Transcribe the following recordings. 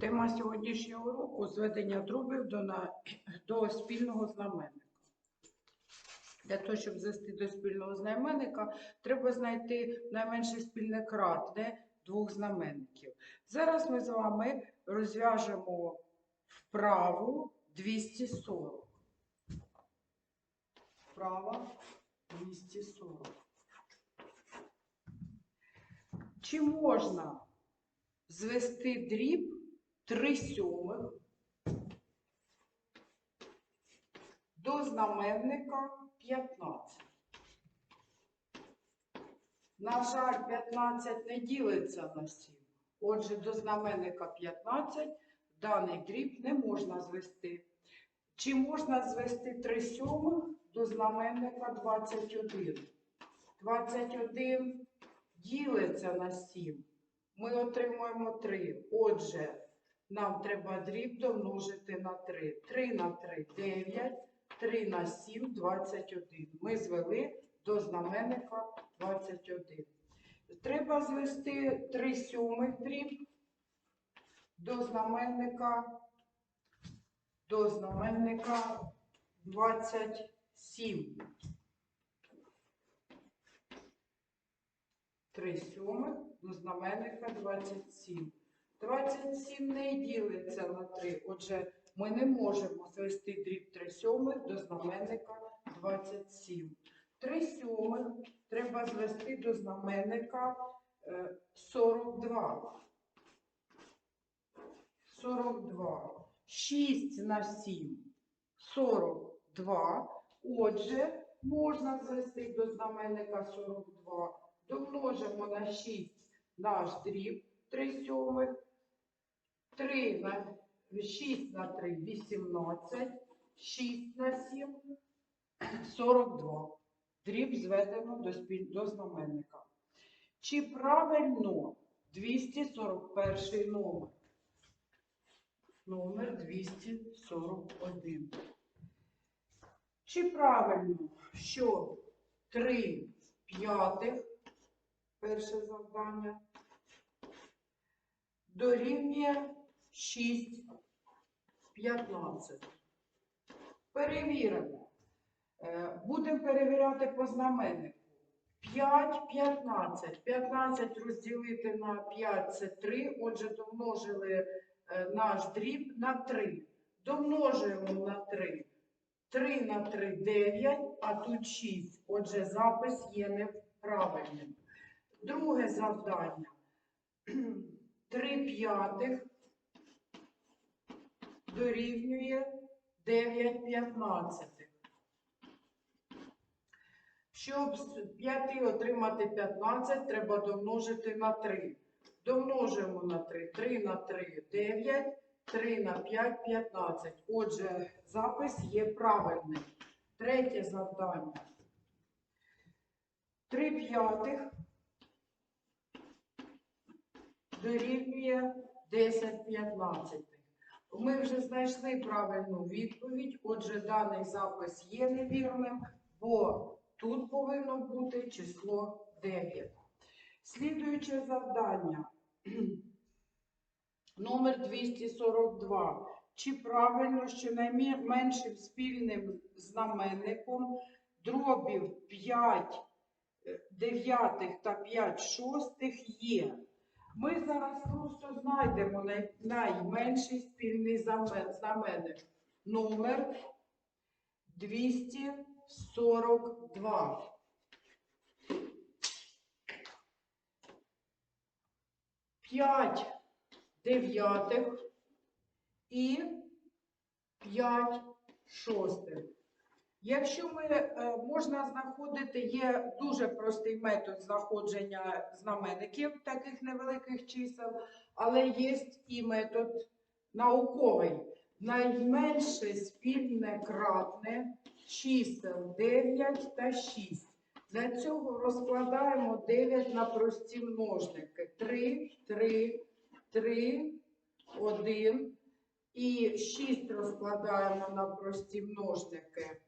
Тема сьогоднішнього уроку зведення дробів до, на... до спільного знаменника. Для того, щоб звести до спільного знаменника, треба знайти найменше спільне кратне двох знаменників. Зараз ми з вами розв'яжемо вправу 240. Вправа 240. Чи можна звести дріб 3 сьомих до знаменника 15. На жаль, 15 не ділиться на 7. Отже, до знаменника 15 даний дріб не можна звести. Чи можна звести 3 сьомих до знаменника 21? 21 ділиться на 7. Ми отримуємо 3. Отже, нам треба дріб домножити на 3. 3 на 3 – 9, 3 на 7 – 21. Ми звели до знаменника 21. Треба звести 3 сьомих дріб до знаменника, до знаменника 27. 3 сьомих до знаменника 27. 27 не ділиться на 3. Отже, ми не можемо звести дріб 3 сьомих до знаменника 27. 3 сьомих треба звести до знаменника е, 42. 42. 6 на 7 42. Отже, можна звести до знаменника 42. Домножимо на 6 наш дріб 3 сьомих. 3 на 6 на 3 18. 6 на 7 42. Дріб зведено до, спіль... до знаменника. Чи правильно 241 номер? Номер 241. Чи правильно, що 3 п'ятих, перше завдання, дорівнює 6 15? Перевіримо. Е, Будемо перевіряти по знаменнику. 5, 15. 15 розділити на 5 це 3. Отже, домножили е, наш дріб на 3. Домножуємо на 3. 3 на 3 9, а тут 6. Отже, запис є неправильним. Друге завдання. 3 п'ятих дорівнює 9 п'ятнадцятих. Щоб з 5 отримати 15, треба домножити на 3. Домножуємо на 3. 3 на 3 – 9, 3 на 5 – 15. Отже, запис є правильний. Третє завдання. 3 п'ятих дорівнює 10 п'ятнадцятих. Ми вже знайшли правильну відповідь, отже, даний запис є невірним, бо тут повинно бути число 9. Слідуюче завдання. Номер 242. Чи правильно, що найменшим спільним знаменником дробів 5 дев'ятих та 5 шостих є? Ми зараз просто знайдемо най- найменший спільний знаменник. Номер 242. П'ять дев'ятих і 5 шостих. Якщо ми е, можна знаходити, є дуже простий метод знаходження знаменників таких невеликих чисел, але є і метод науковий. Найменше спільне кратне чисел 9 та 6. Для цього розкладаємо 9 на прості множники. 3, 3, 3, 1 і 6 розкладаємо на прості множники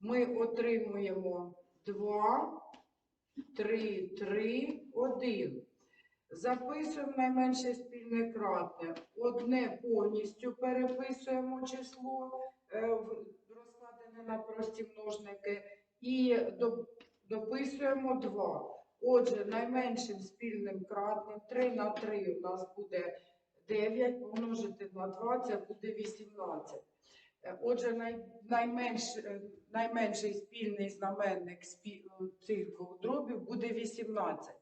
ми отримуємо 2, 3, 3, 1. Записуємо найменше спільне кратне. Одне повністю переписуємо число, е, розкладене на прості множники, і дописуємо 2. Отже, найменшим спільним кратним 3 на 3 у нас буде 9, помножити на 2 це буде 18. Е, Отже, най, найменш, е, найменший спільний знаменник е, цих двох дробів буде 18.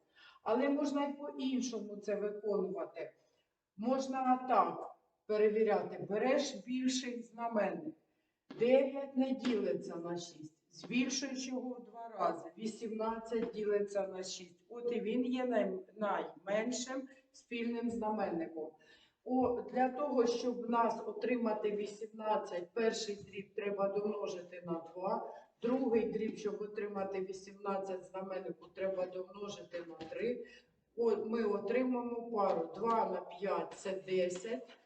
Але можна і по-іншому це виконувати. Можна так перевіряти. Береш більший знаменник. 9 не ділиться на 6. Збільшуєш його в два рази. 18 ділиться на 6. От і він є най- найменшим спільним знаменником. Для того, щоб нас отримати 18, перший дріб треба домножити на 2. Другий дріб, щоб отримати 18 знаменнику, треба домножити на 3. О, ми отримаємо пару 2 на 5 це 10,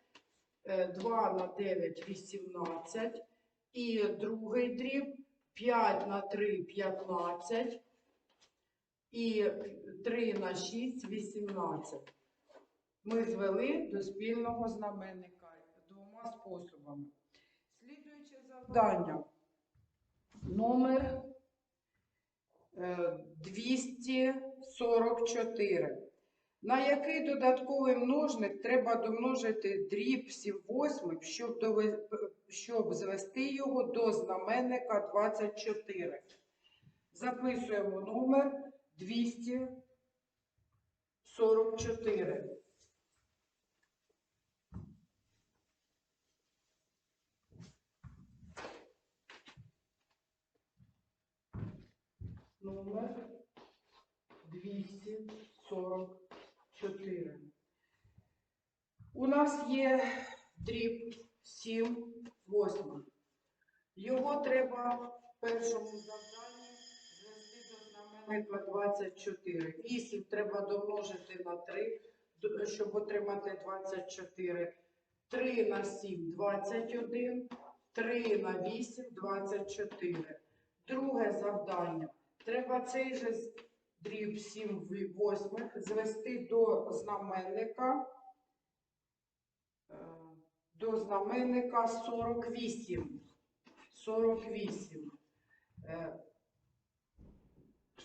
е, 2 на 9 18. І другий дріб 5 на 3 15. І 3 на 6 18. Ми звели до спільного знаменника двома способами. Слідуюче завдання. Номер е, 244. На який додатковий множник треба домножити дріб 7 восьмих, щоб, дове- щоб звести його до знаменника 24? Записуємо номер 244. Номер 244. У нас є дріб 7 восьмих. Його треба в першому завданні звести до знаменника 24. 8 треба домножити на 3, щоб отримати 24. 3 на 7 – 21. 3 на 8 – 24. Друге завдання. Треба цей же дріб 7 в- восьмих звести до знаменника е, до знаменника 48. 48. Е,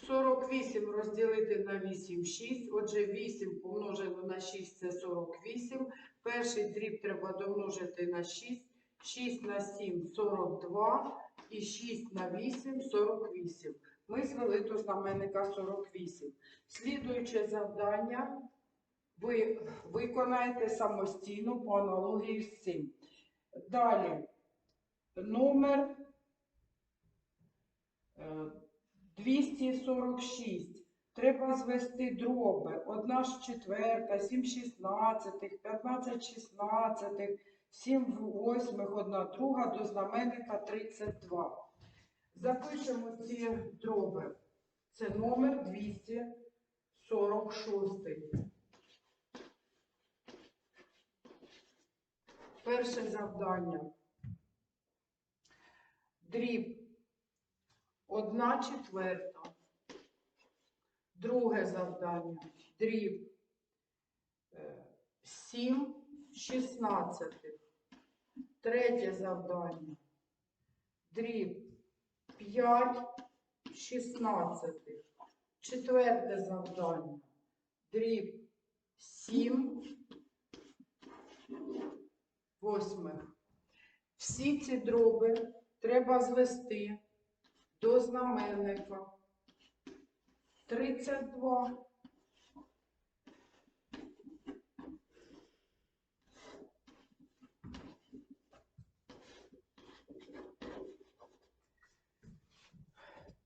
48 розділити на 8 – 6. Отже, 8 помножено на 6 – це 48. Перший дріб треба домножити на 6. 6 на 7 – 42. І 6 на 8 – 48. Ми звели до знаменника 48. Слідуюче завдання ви виконаєте самостійно по аналогії з цим. Далі номер е, 246. Треба звести дроби. Одна ж четверта, 7 шістнадцятих, 15 шістнадцятих, 7 восьмих, одна друга до знаменника 32. Запишемо ці дроби. Це номер 246. Перше завдання. Дріб. Одна четверта. Друге завдання. Дріб. е, Сім шістнадцятих. Третє завдання. Дріб. 5 шістнадцятих. Четверте завдання. Дріб 7 восьмих. Всі ці дроби треба звести до знаменника 32.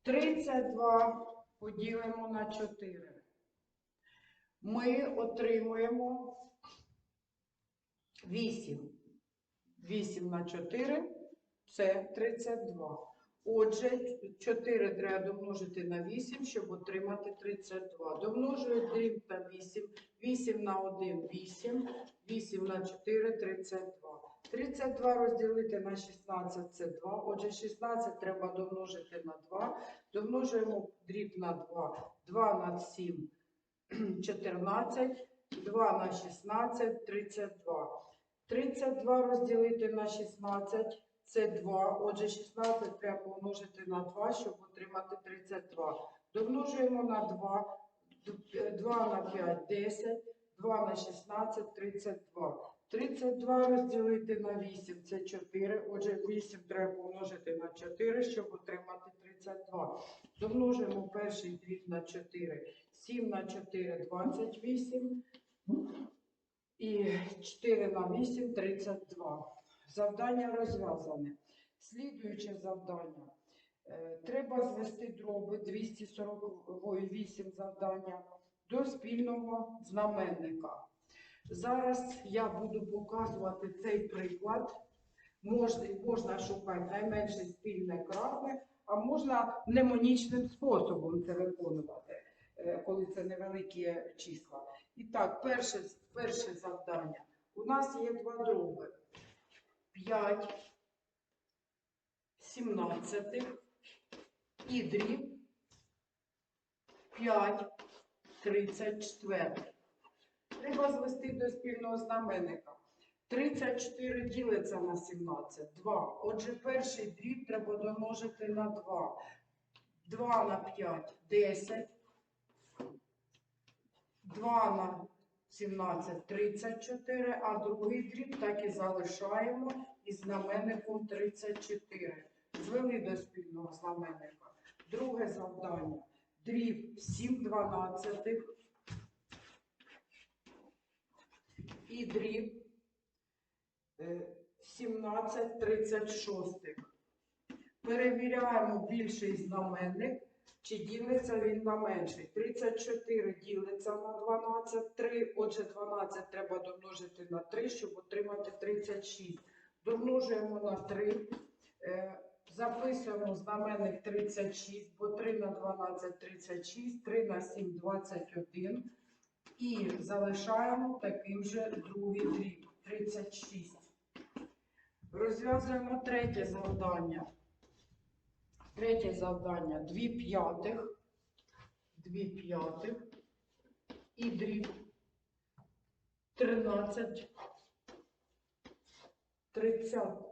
Тридцять два поділимо на 4. Ми отримуємо 8. 8 на 4 це 32. Отже, 4 треба домножити на 8, щоб отримати 32. Домножую дріб на 8. 8 на 1 – 8. 8 на 4 – 32. 32 розділити на 16 – це 2. Отже, 16 треба домножити на 2. Домножуємо дріб на 2. 2 на 7 14, 2 на 16, 32. 32 розділити на 16 це 2. Отже, 16 треба помножити на 2, щоб отримати 32. Домножуємо на 2. 2 на 5 10, 2 на 16 32. 32 розділити на 8 це 4. Отже, 8 треба помножити на 4, щоб отримати 32. Домножуємо перший дріб на 4. 7 на 4 28. І 4 на 8 32. Завдання розв'язане. Слідуюче завдання. Е, Треба звести дроби 248 завдання до спільного знаменника. Зараз я буду показувати цей приклад. Можна, можна шукати найменше спільне кратне, а можна мнемонічним способом це виконувати, е, коли це невеликі числа. І так, перше, перше завдання. У нас є два дроби. 5 17 і дріб 5 34. Треба звести до спільного знаменника. 34 ділиться на 17. 2. Отже, перший дріб треба домножити на 2. 2 на 5 10. 2 на 17 34, а другий дріб так і залишаємо із знаменником 34. Звели до спільного знаменника. Друге завдання. Дріб 7 дванадцятих і дріб е, 17 36. Перевіряємо більший знаменник, чи ділиться він на менший. 34 ділиться на 12, 3. Отже, 12 треба домножити на 3, щоб отримати 36. Домножуємо на 3. Записуємо знаменник 36, бо 3 на 12 36, 3 на 7 21. І залишаємо таким же другий дріб 36. Розв'язуємо третє завдання. Третє завдання 2 п'ятих, 2 п'ятих і дріб 13, 30, е,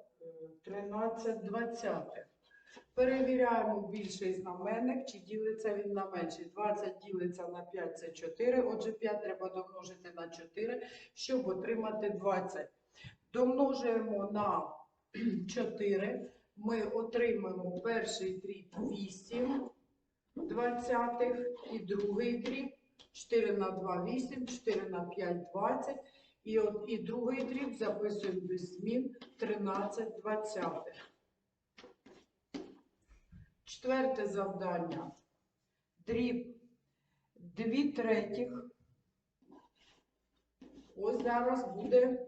13 двадцятих. Перевіряємо більший знаменник, чи ділиться він на менший. 20 ділиться на 5 це 4, отже 5 треба домножити на 4, щоб отримати 20. Домножуємо на 4, ми отримаємо перший дріб 8 двадцятих і другий дріб 4 на 2 8, 4 на 5 20. І, от, і другий дріб записуємо без змін 13 двадцятих. Четверте завдання. Дріб 2 третіх. Ось зараз буде,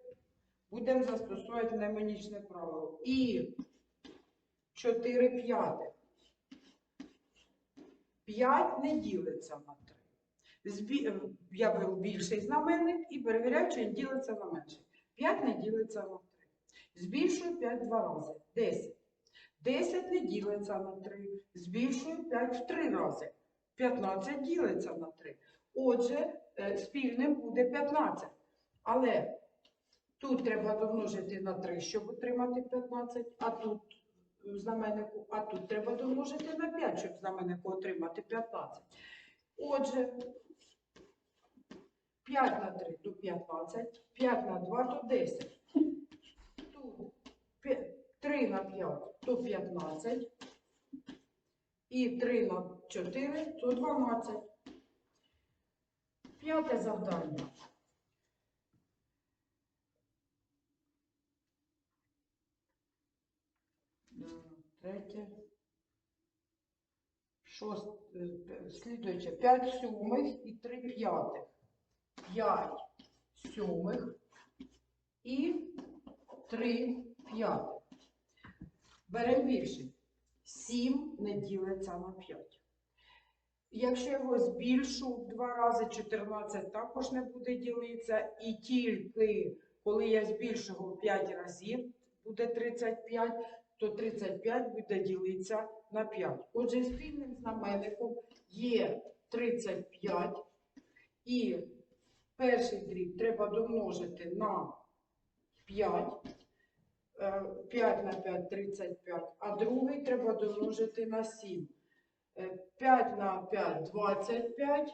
будемо застосовувати мнемонічне правило. І 4 п'ятих. 5 не ділиться на 3. Збі... Я беру більший знаменник і перевіряю, чи він ділиться на менший. 5 не ділиться на 3. Збільшую 5 два рази. 10. 10 не ділиться на 3. Збільшую 5 в 3 рази. 15 ділиться на 3. Отже, е, спільним буде 15. Але тут треба домножити на 3, щоб отримати 15, а тут знаменнику, а тут треба домножити на 5, щоб знаменнику отримати 15. Отже, 5 на 3 то 15, 5 на 2 то 10. Тут 3 на 5 то 15. І 3 на 4 то 12. П'яте завдання. Третє. Шосте. Слідуюче. 5 сьомих і 3 п'ятих. 5 сьомих і 3 п'ятих. Беремо більший. 7 не ділиться на 5. Якщо його збільшу в два рази, 14 також не буде ділитися. І тільки коли я збільшу його в 5 разів, буде 35, то 35 буде ділитися на 5. Отже, спільним знаменником є 35 І перший дріб треба домножити на 5. Е, 5 на 5 – 35, а другий треба домножити на 7. Е, 5 на 5 – 25,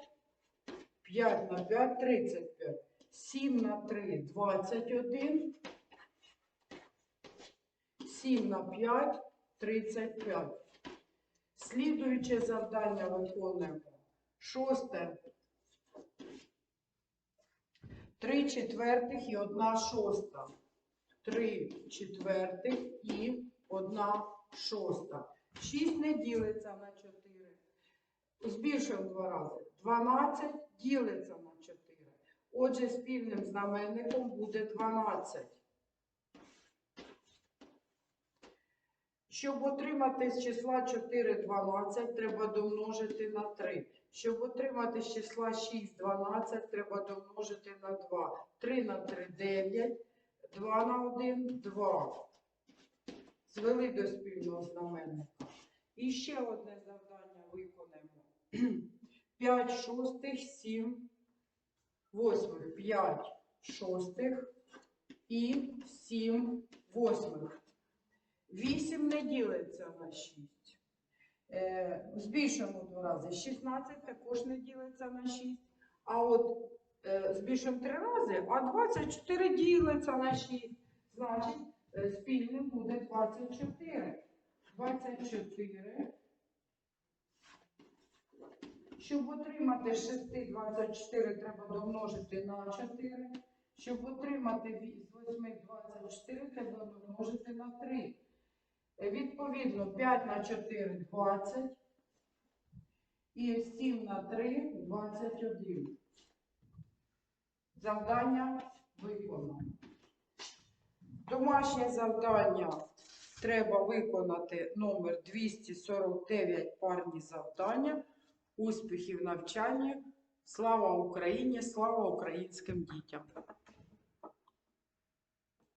5 на 5 – 35, 7 на 3 – 21, 7 на 5 – 35. Слідуюче завдання виконуємо. Шосте. 3 четвертих і 1 шоста. 3 четвертих і 1 шоста. 6 не ділиться на 4. Збільшуємо два рази. 12 ділиться на 4. Отже, спільним знаменником буде 12. Щоб отримати з числа 4 12, треба домножити на 3. Щоб отримати з числа 6 12, треба домножити на 2. 3 на 3 9, 2 на 1 2. Звели до спільного знаменника. І ще одне завдання виконаємо. 5 шостих, 7 восьмих. 5 шостих і 7 восьмих. 8 не ділиться на 6. Е, збільшуємо два рази. 16 також не ділиться на 6. А от е, збільшуємо три рази, а 24 ділиться на 6. Значить, е, спільним буде 24. 24. Щоб отримати 6 24, треба домножити на 4. Щоб отримати з 8 24, треба домножити на 3. Відповідно, 5 на 4 – 20. І 7 на 3 – 21. Завдання виконано. Домашнє завдання треба виконати номер 249 парні завдання. Успіхів в навчанні. Слава Україні! Слава українським дітям!